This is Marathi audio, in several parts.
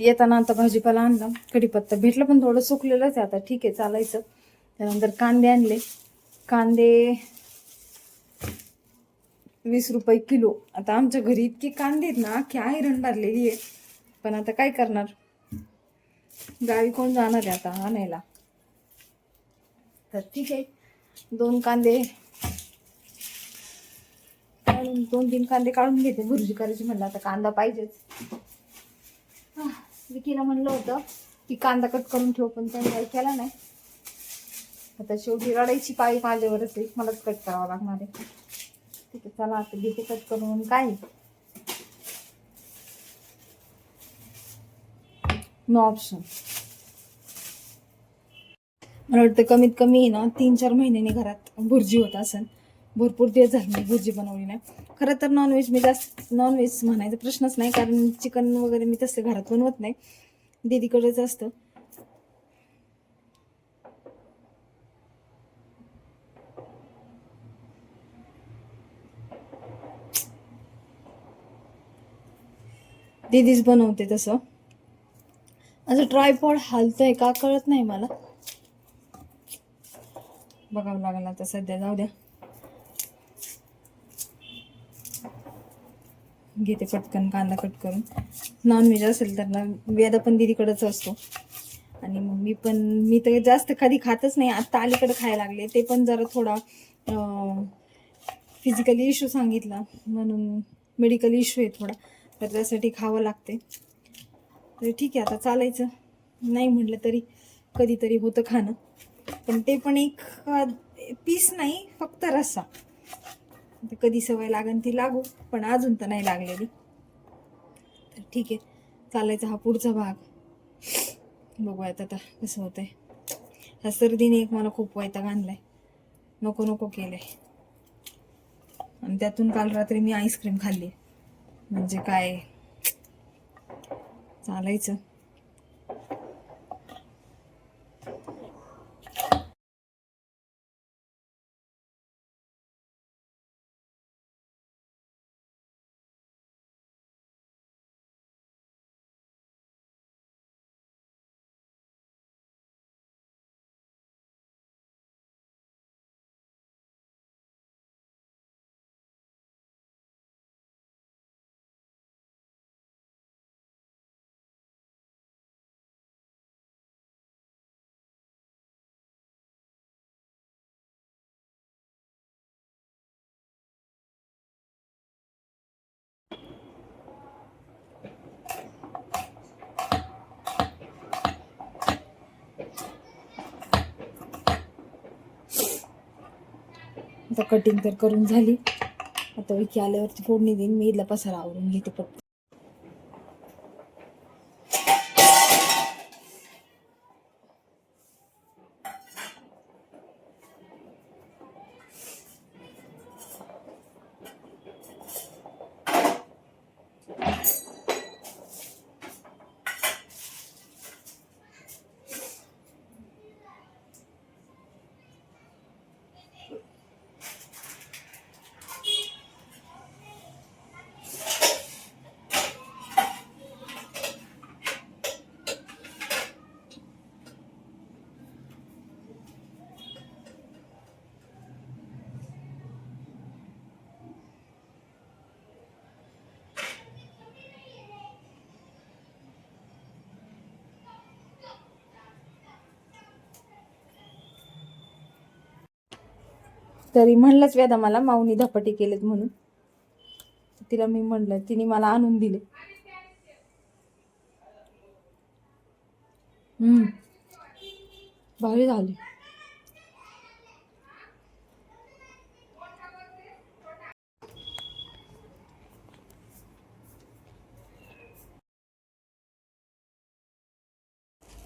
येताना आता भाजीपाला आणला. कढीपत्ता भेटलं पण थोडं सुकलेलंच आहे. आता ठीक आहे चालायचं. त्यानंतर कांदे आणले. कांदे वीस रुपये किलो. आता आमच्या घरी इतके कांदे आहेत ना की आयरन भरलेली आहे. पण आता काय करणार? गावी कोण जाणार आहे आता आणायला? तर ठीक आहे. दोन कांदे काढून दोन तीन कांदे काढून घेते. भुर्जी करायची म्हणलं आता कांदा पाहिजेच. आह, विकीला म्हणलं होतं की कांदा कट करून ठेव पण त्यांनी ऐकायला केला नाही. आता शेवटी रडायची पाळी माझ्यावरच आहे. मलाच कट करावं लागणार आहे. ठीक आहे चला आता घेते कट करून. काय? नो ऑप्शन मला वाटतं कमीत कमी ना तीन चार महिन्याने घरात भुर्जी होत असेल. भरपूर दिवस झाले मी भुर्जी बनवली नाही. खरं तर नॉनव्हेज मी जास्त नॉनव्हेज म्हणायचा प्रश्नच नाही कारण चिकन वगैरे मी तसं घरात बनवत नाही. दीदीकडेच असतं. दीदीच बनवते तसं. असं ट्रायपॉड हालतंय का कळत नाही मला. बघावं लागेल आता सध्या जाऊ द्या. घेते पटकन कांदा कट करून. नॉनव्हेज असेल तर ना वेदा पण दिदीकडंच असतो. आणि मग मी पण मी तर जास्त कधी खातच नाही. आत्ता अलीकडे खायला लागले. ते पण जरा थोडा फिजिकली इश्यू सांगितला. म्हणून मेडिकल इश्यू आहे थोडा. तर त्यासाठी खावं लागते. तर ठीक आहे आता चालायचं. नाही म्हटलं तरी कधीतरी होतं खाणं. पण ते पण एक पीस नाही फक्त रस्सा. आता कधी सवय लागेल ती लागू पण अजून तर नाही लागलेली. तर ठीक आहे चालायचा हा पुढचा भाग. बघूयात आता कसं होतंय. ह्या सर्दीने एक मला खूप वैताग आणलाय. नको नको केलंय. आणि त्यातून काल रात्री मी आईस्क्रीम खाल्ली. म्हणजे काय? चालायचं. आता कटिंग तर करून झाली. आता विकी आल्यावरती फोडणी देईन. मी इथला पसारा आवरून घेते पटकन. तरी म्हणलंच व्यादा मला माऊनी धपाटे केलेत म्हणून. तिला मी म्हणलं तिने मला आणून दिले. हम्म. भारी झाले.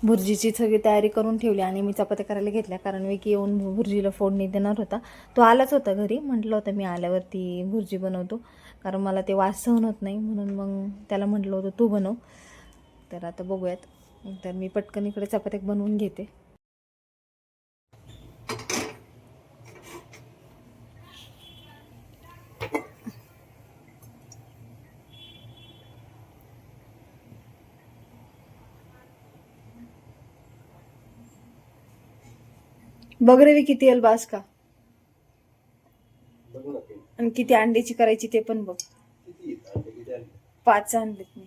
भुर्जीची सगळी तयारी करून ठेवली आणि मी चपात्या करायला घेतल्या. कारण विकी येऊन भुर्जीला फोडणी देणार होता. तो आलाच होता घरी. म्हटलं होतं मी आल्यावरती भुर्जी बनवतो. कारण मला ते वास सहन होत नाही. म्हणून मग त्याला म्हटलं होतं तू बनव. तर आता बघूयात. तर मी पटकन इकडे चपात्या बनवून घेते. बघ रे किती येईल बास का. आणि किती अंड्याची करायची ते पण बघ? पाच आणलेत मी.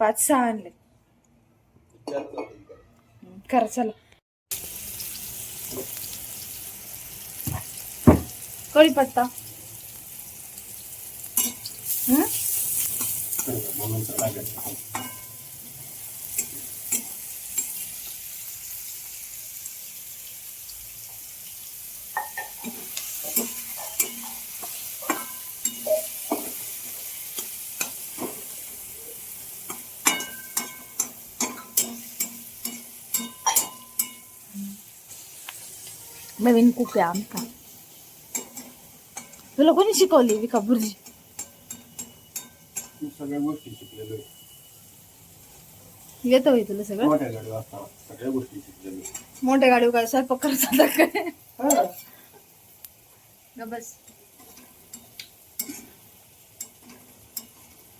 पाच सहा आणलेत. करा चला. कढीपत्ता हम्म? नवीन कुक आहे आमका तुला कोणी शिकवली विका बुर्जी मी सगळ्या गोष्टी शिकलेलो. येतं होय तुला सगळं मोठ्या गाडीवर असताना सगळ्या गोष्टी शिकलेलो. मोठ्या गाडीवर काय स्वयंपाक करत होता काय हा. ग बस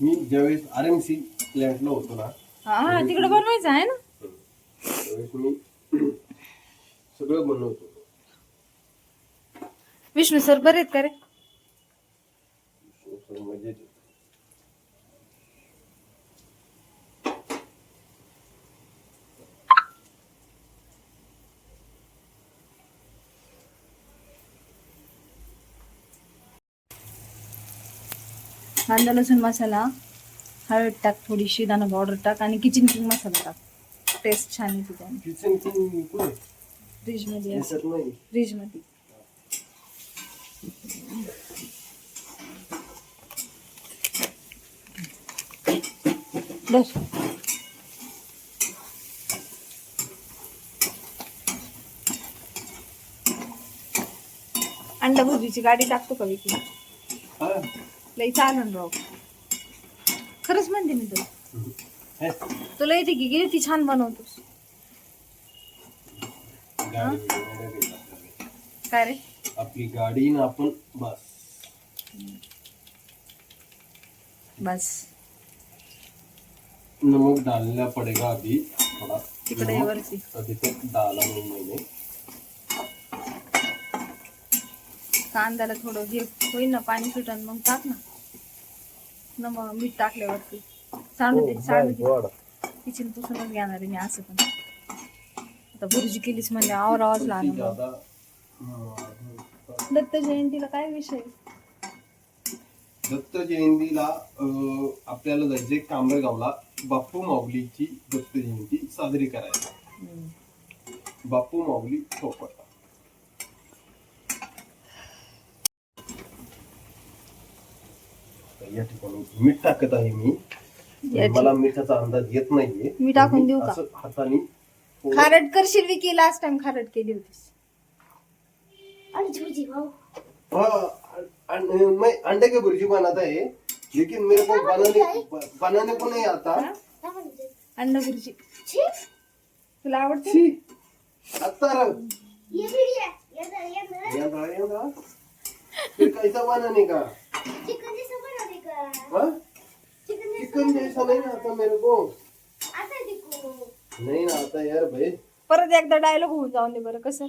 मी ज्यावेळेस आर एम सी प्लॅन्टला होतो ना हा तिकडे बनवायचं आहे ना त्यावेळेस मी सगळं बनवतो विष्णू सर बरे आहेत का रे. कांदा लसूण मसाला हळद टाक थोडीशी दाना पावडर टाक आणि किचन किंग मसाला टाक. टेस्ट छान येते त्याने किचन किंग कुठे? बस अंडा भुर्जीची गाडी टाकतो का विकी. लई चालन राव खरंच म्हणते मी तुला. तुला येते की किती छान बनवतोस. काय रे आपली गाडी ना आपण बस. बस. नमक डालना पड़ेगा अभी थोड़ा. तिकडे वरती अभी तक डाला नहीं मैंने कांद्याला थोडं हे होईल ना पाणी सुटन मग टाक ना. मग मीठ टाकल्यावरती. सांडू दे सांडू दे. God. किचन पुसूनच घेणार आहे मी असं पण. आता भुर्जी केलीच म्हणजे आवर आवाज हम्म, दत्त जयंतीला काय विषय? दत्त जयंतीला अं, आपल्याला जायचंय कांबळगावला बापू माऊलीची दत्त जयंती साजरी करायला. बापू माऊली चौपटा या ठिकाणी मीठ टाकत आहे मी. या मला मिठाचा अंदाज येत नाहीये. मी टाकून देऊ का? असं हाताने थोडं- खारट करशील विकी लास्ट टाइम खारट केली होतीस. हाँ मैं अंडे की भुर्जी बनाता है लेकिन मेरे को बनाने बनाने को नहीं आता. अंडा भुर्जी. तुला आवडते? आता कैसा बनाने का? हाँ? चिकन जैसा नहीं आता मेरे को. नहीं ना आता यार भाई. परत एकदा डायलॉग होऊन जाऊन दे बरं कसं?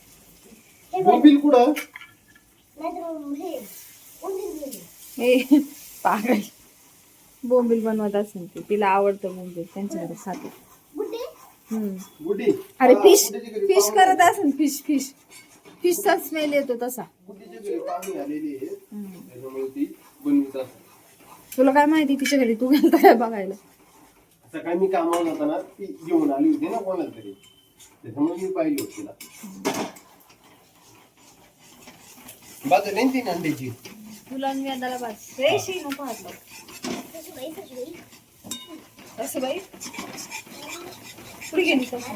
मोबिल कुठं? हे पागल. बोंबील बनवत असेल ते. तिला आवडतं बोंबील त्यांच्याकडे हम्म. गुड्डी अरे फिश फिश करत असेल फिश फिश. फिशचा स्मेल येतो तसा. तुला काय माहिती तिच्या घरी? तू गेलता काय बघायला? सकाळी मी कामावर जाताना ती घेऊन आली होती ना कोणाला तरी. त्याच्यामुळे मी पाहिली होती तिला. बाजू नाही ती अंड्याची तुला आणि वेदाला बस रेशी नको हात लावू. असं बाई पुढे गेली कसं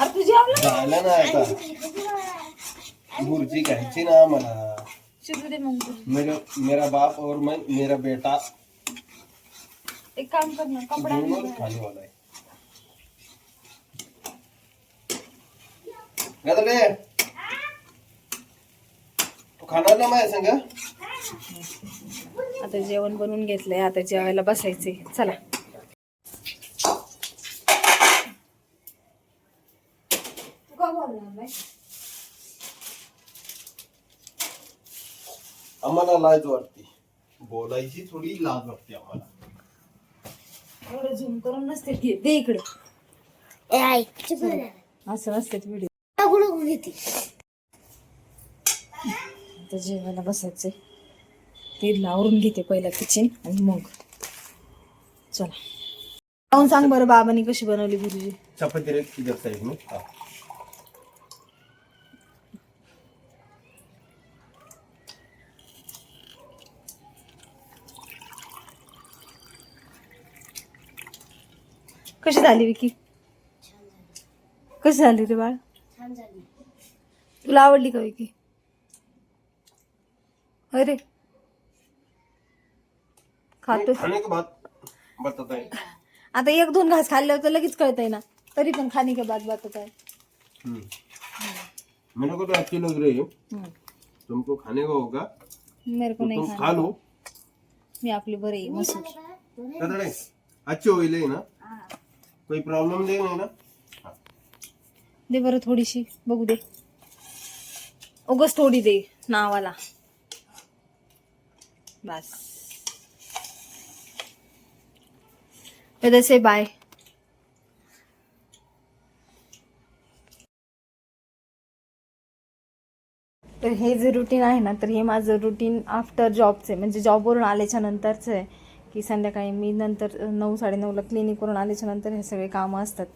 अरे तुझी आवला झालं ना आता बुर्जी खायची ना मला शिजू दे मग तू. मेरा मेरा बाप और मैं मेरा बेटा। एक काम कर ना कपडा आण दोनों ना. खाने वाला है। गदडे तू खाणार ना माझ्या संग? आता जेवण बनवून घेतलंय. आता जेवायला बसायचे चला. आम्हाला लाज वाटते. बोलायची थोडी लाज वाटते आम्हाला. एवढं झूम करून नसते. दे इकडे. असं नसते व्हिडिओ आता जेवायला बसायचंय. ते लावरून घेते पहिला किचन आणि मग. चला. जाऊन सांग बरं बाबांनी कशी बनवली गुरुजी चपाती रेत किधर साइड में हाँ. कशी झाली विकी? कशी झाली रे बाळ? तुला आवडली का विकी अरे. खातो खाने के बाद बताता है आता एक दोन घास खाल्ल्यावर तर लगेच कळतंय ना. तरी पण खाने के बाद बात आहे. हम्म. मेरे को तो अच्छी लग रही है हम्म. तुमको खाने का होगा? मेरे को नाही तुम खा खाना लो. मी आपली बरी आहे मसूर अच्छी होईल ना? कोई प्रॉब्लेम नाही ना. दे बरं थोडीशी बघू दे. उगस थोडी दे नावाला. बस. से बाय तर हे जे रुटीन आहे ना तर हे माझं रुटीन आफ्टर जॉबचे म्हणजे जॉबवरून आल्याच्या नंतरचं आहे की संध्याकाळी मी नंतर नऊ साडेनऊला क्लिनिकवरून आल्याच्यानंतर हे सगळे कामं असतात.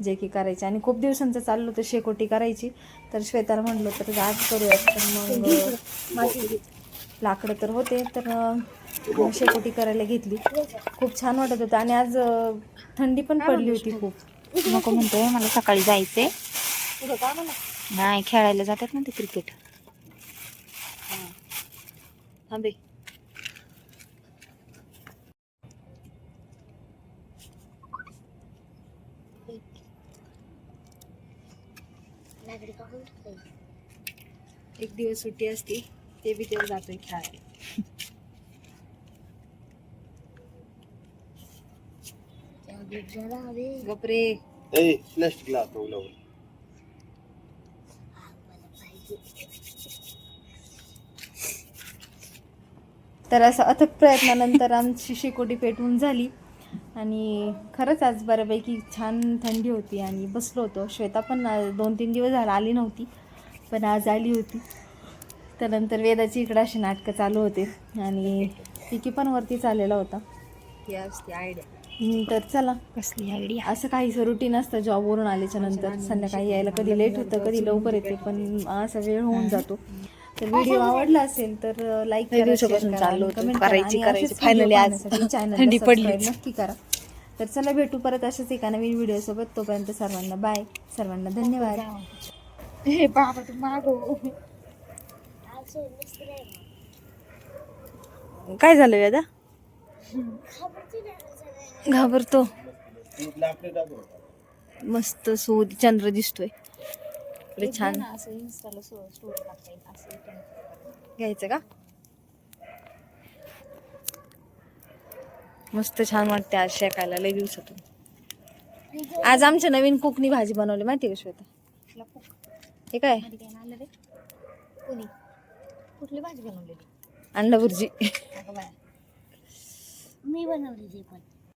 जे की करायचे. आणि खूप दिवसांचं चाललं होतं शेकोटी करायची. तर श्वेताला म्हणलं तर आज करूयात. तर मग लाकडं तर होते. तर शेकोटी करायला घेतली. खूप छान वाटत होतं. आणि आज थंडी पण पडली होती खूप. नको म्हणतोय मला सकाळी जायचंय. नाही खेळायला जातात ना ते क्रिकेट. थांबे. एक दिवस सुट्टी असती ते बी तेव्हा जातोय खेळायला. गपरे प्लास्टिक लावून तर असं अथक प्रयत्नानंतर आमची शेकोटी पेटवून झाली. आणि खरंच आज बऱ्यापैकी छान थंडी होती आणि बसलो होतो. श्वेता पण दोन तीन दिवस झाला आली नव्हती. पण आज आली होती. त्यानंतर वेदाची इकडं अशी नाटकं चालू होते आणि तिकी पण वरती चाललेला होता. ही तर चला. कसली आयडिया असं काहीच रुटीन असतं जॉबवरून आल्याच्यानंतर. संध्याकाळी यायला कधी लेट होतं कधी लवकर येते पण असा वेळ होऊन जातो. तर व्हिडिओ आवडला असेल तर लाईक होतं. करायची, आज चॅनल. नक्की करा. तर चला भेटू परत अशाच एका नवीन व्हिडिओ सोबत. तोपर्यंत सर्वांना बाय सर्वांना धन्यवाद. हे बाबा तू मागो काय झालं वेदा घाबरतो. मस्त सो चंद्र दिसतोय. छान. घ्यायचं का? मस्त छान वाटते आज शेकायला लय दिवसातून. आज आमच्या नवीन कोकणी भाजी बनवली माहिती का श्वेता? हे काय? कुठली भाजी बनवलेली? अंडा भुर्जी मी बनवली पण.